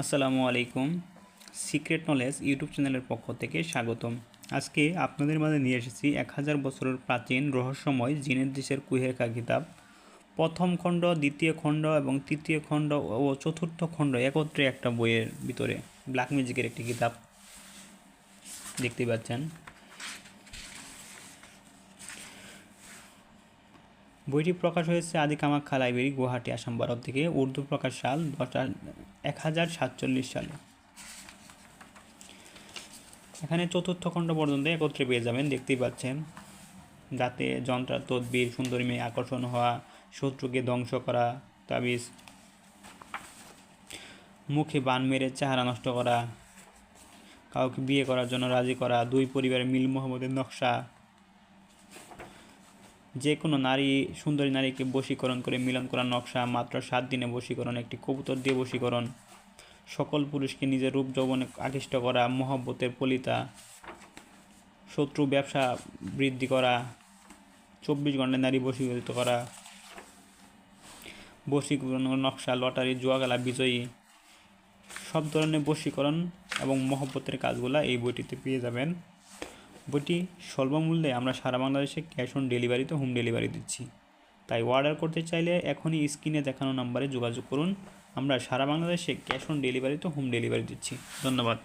আসসালামু আলাইকুম। Secret knowledge YouTube চ্যানেলের পক্ষ থেকে স্বাগতম। আজকে আপনাদের মাঝে নিয়ে এসেছি এক হাজার বছরের প্রাচীন রহস্যময় জিনের দেশের কুহেরকা কিতাব। প্রথম খণ্ড, দ্বিতীয় খণ্ড এবং তৃতীয় খণ্ড ও চতুর্থ খণ্ড একত্রে একটা বইয়ের ভিতরে ব্ল্যাক মিউজিকের একটি কিতাব দেখতে পাচ্ছেন। বইটি প্রকাশ হয়েছে আদি কামাখ্যা লাইব্রেরি, গুয়াহাটি, আসাম ভারত থেকে। উর্দু প্রকাশ সাল দশ এক হাজার সাতচল্লিশ সালে। এখানে চতুর্থ খণ্ড পর্যন্ত একত্রে পেয়ে যাবেন, দেখতেই পাচ্ছেন। যাতে যন্ত্র তদবির, সুন্দরী মেয়ে আকর্ষণ হওয়া, শত্রুকে ধ্বংস করা, তাবিজ, মুখে বান মেরে চেহারা নষ্ট করা, কাউকে বিয়ে করার জন্য রাজি করা, দুই পরিবারের মিল মোহাম্মদের নকশা যে কোনো নারী, সুন্দরী নারীকে বশীকরণ করে মিলন করার নকশা, মাত্র সাত দিনে বশীকরণ, একটি কবুতর দিয়ে বশীকরণ। সকল পুরুষকে নিজের রূপ যৌবনে আকৃষ্ট করা, মহব্বতের পলিতা শত্রু ব্যবসা বৃদ্ধি করা, চব্বিশ ঘন্টায় নারী বশীকৃত করা। বশীকরণ নকশা, লটারি জুয়া জুয়াগালা, বিজয়ী। সব ধরনের বশীকরণ এবং মহব্বতের কাজগুলা এই বইটিতে পেয়ে যাবেন। বইটি স্বল্পমূল্যে আমরা সারা বাংলাদেশে ক্যাশ অন ডেলিভারিতে হোম ডেলিভারি দিচ্ছি। তাই অর্ডার করতে চাইলে এখনই স্ক্রিনে দেখানো নাম্বারে যোগাযোগ করুন। আমরা সারা বাংলাদেশে ক্যাশ অন ডেলিভারিতে হোম ডেলিভারি দিচ্ছি। ধন্যবাদ।